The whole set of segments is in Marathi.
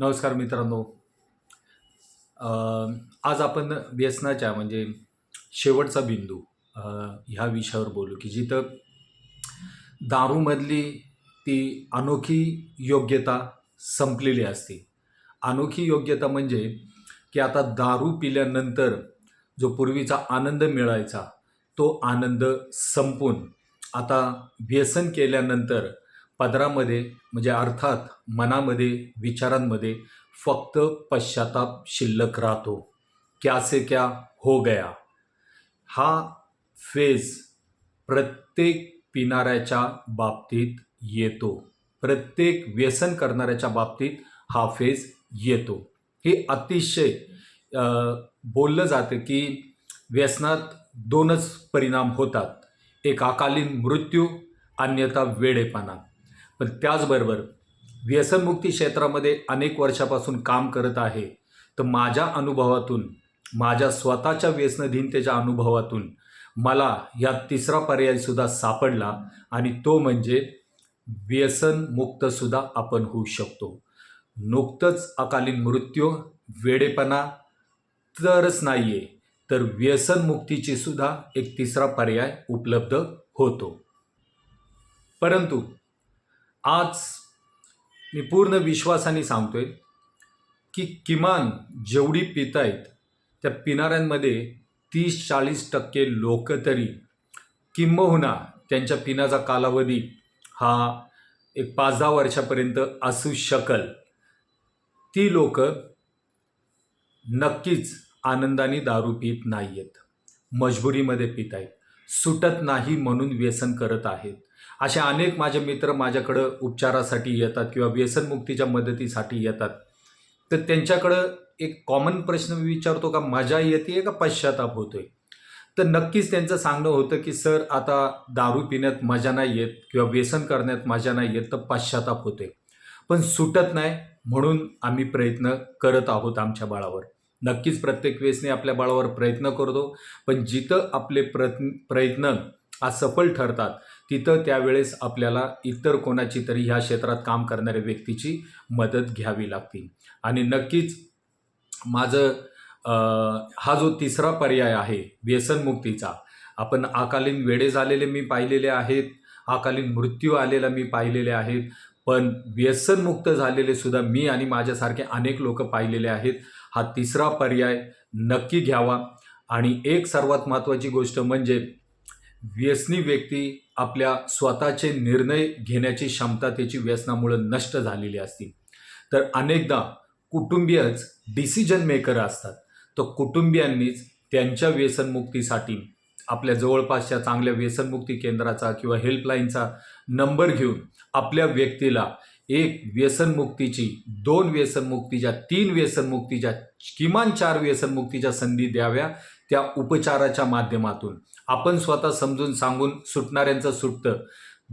नमस्कार मित्रांनो. आज आपण व्यसनाच्या म्हणजे शेवटचा बिंदू ह्या विषयावर बोलू की जिथं दारूमधली ती अनोखी योग्यता संपलेली असते. अनोखी योग्यता म्हणजे की आता दारू पिल्यानंतर जो पूर्वीचा आनंद मिळायचा तो आनंद संपून आता व्यसन केल्यानंतर पदरामध्ये म्हणजे अर्थात मनामध्ये विचारांमध्ये फक्त पश्चाताप शिल्लक राहतो. क्या से क्या हो गया? हा फेज प्रत्येक पिणाऱ्याच्या बाबतीत येतो. प्रत्येक व्यसन करणाऱ्याच्या बाबतीत हा फेज येतो. हे अतिशय बोललं जातं की व्यसनात दोनच परिणाम होतात. एक अकालीन मृत्यू अन्यथा वेडेपणा. पण त्याचबरोबर व्यसनमुक्ती क्षेत्रामध्ये अनेक वर्षापासून काम करत आहे. तर माझ्या अनुभवातून माझ्या स्वतःच्या व्यसनधीनतेच्या अनुभवातून मला या तिसरा पर्यायसुद्धा सापडला आणि तो म्हणजे व्यसनमुक्तसुद्धा आपण होऊ शकतो. नुकतंच अकालीन मृत्यू वेडेपणा तरच नाही आहे तर व्यसनमुक्तीची सुद्धा एक तिसरा पर्याय उपलब्ध होतो. परंतु आज मी पूर्ण विश्वासाने सांगतोय की किमान जेवढी पितायत त्या पिणाऱ्यांमध्ये तीस चाळीस टक्के लोक तरी किंबहुना त्यांच्या पिण्याचा कालावधी हा एक पाच दहा वर्षापर्यंत असू शकल. ती लोक नक्कीच आनंदाने दारू पित नाही आहेत मजबुरीमध्ये पित आहेत. सुटत नाही म्हणून व्यसन करत आहेत. अशा अनेक माझे मित्र माझ्याकडं उपचारासाठी येतात किंवा व्यसनमुक्तीच्या मदतीसाठी येतात. तर त्यांच्याकडं एक कॉमन प्रश्न मी विचारतो का मजा येते का पश्चाताप होतोय? तर नक्कीच त्यांचं सांगणं होतं की सर आता दारू पिण्यात मजा नाही येत किंवा व्यसन करण्यात मजा नाही येत तर पश्चाताप होते पण सुटत नाही म्हणून आम्ही प्रयत्न करत आहोत आमच्या बाळावर. नक्कीच प्रत्येक वेळेसने आपल्या बाळावर प्रयत्न करतो पण जिथं आपले प्रयत्न प्रयत्न असफल ठरतात तिथं त्यावेळेस आपल्याला इतर कोणाची तरी ह्या क्षेत्रात काम करणाऱ्या व्यक्तीची मदत घ्यावी लागते. आणि नक्कीच माझं हा जो तिसरा पर्याय आहे व्यसनमुक्तीचा आपण अकालीन वेडे झालेले मी पाहिलेले आहेत अकालीन मृत्यू आलेला मी पाहिलेले आहेत पण व्यसनमुक्त झालेले सुद्धा मी आणि माझ्यासारखे अनेक लोक पाहिलेले आहेत हा तिसरा पर्याय नक्की घ्यावा. आणि एक सर्वात महत्त्वाची गोष्ट म्हणजे व्यसनी व्यक्ती आपल्या स्वतःचे निर्णय घेण्याची क्षमता त्याची व्यसनामुळं नष्ट झालेली असते. तर अनेकदा कुटुंबीयच डिसिजन मेकर असतात. तर कुटुंबियांनीच त्यांच्या व्यसनमुक्तीसाठी आपल्या जवळपासच्या चांगल्या व्यसनमुक्ती केंद्राचा किंवा हेल्पलाईनचा नंबर घेऊन आपल्या व्यक्तीला एक व्यसनमुक्तीची दोन व्यसनमुक्तीच्या तीन व्यसनमुक्तीच्या किमान चार व्यसनमुक्तीच्या संधी द्याव्या त्या उपचाराच्या माध्यमातून. आपण स्वतः समजून सांगून सुटणाऱ्यांचं सुटतं.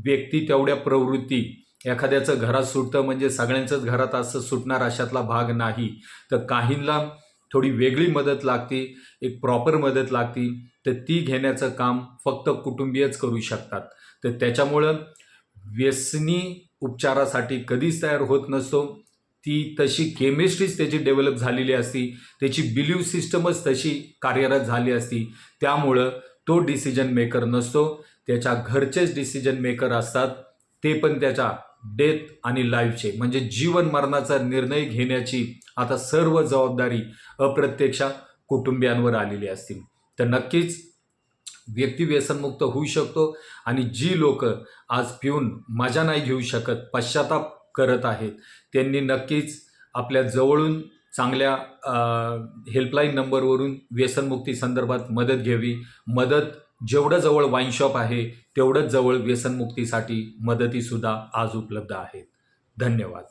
व्यक्ती तेवढ्या प्रवृत्ती. एखाद्याचं घरात सुटतं म्हणजे सगळ्यांचंच घरात असं सुटणार अशातला भाग नाही. तर काहींना थोडी वेगळी मदत लागते एक प्रॉपर मदत लागते. तर ती घेण्याचं काम फक्त कुटुंबीयच करू शकतात. तर त्याच्यामुळं व्यसनी उपचारासाठी कधीच तयार होत नसतो. ती तशी केमिस्ट्रीच त्याची डेव्हलप झालेली असती त्याची बिलीव सिस्टमच तशी कार्यरत झाली असती. त्यामुळं तो डिसिजन मेकर नसतो. त्याच्या घरचेच डिसिजन मेकर असतात. ते पण त्याच्या डेथ आणि लाईफचे म्हणजे जीवन मरणाचा निर्णय घेण्याची आता सर्व जबाबदारी अप्रत्यक्षा कुटुंबियांवर आलेली असतील तर नक्कीच व्यक्ती व्यसनमुक्त होऊ शकतो आणि जी लोक आज पिऊन मजा नाही घेऊ शकत पश्चाताप करत आहेत. त्यांनी नक्कीच आपल्या जवळून चांगल्या हेल्पलाईन नंबरवरून व्यसनमुक्ती संदर्भात मदत घ्यावी. मदत जेवढं जवळ वाईन शॉप आहे तेवढंच जवळ व्यसनमुक्तीसाठी मदतीसुद्धा आज उपलब्ध आहेत. धन्यवाद.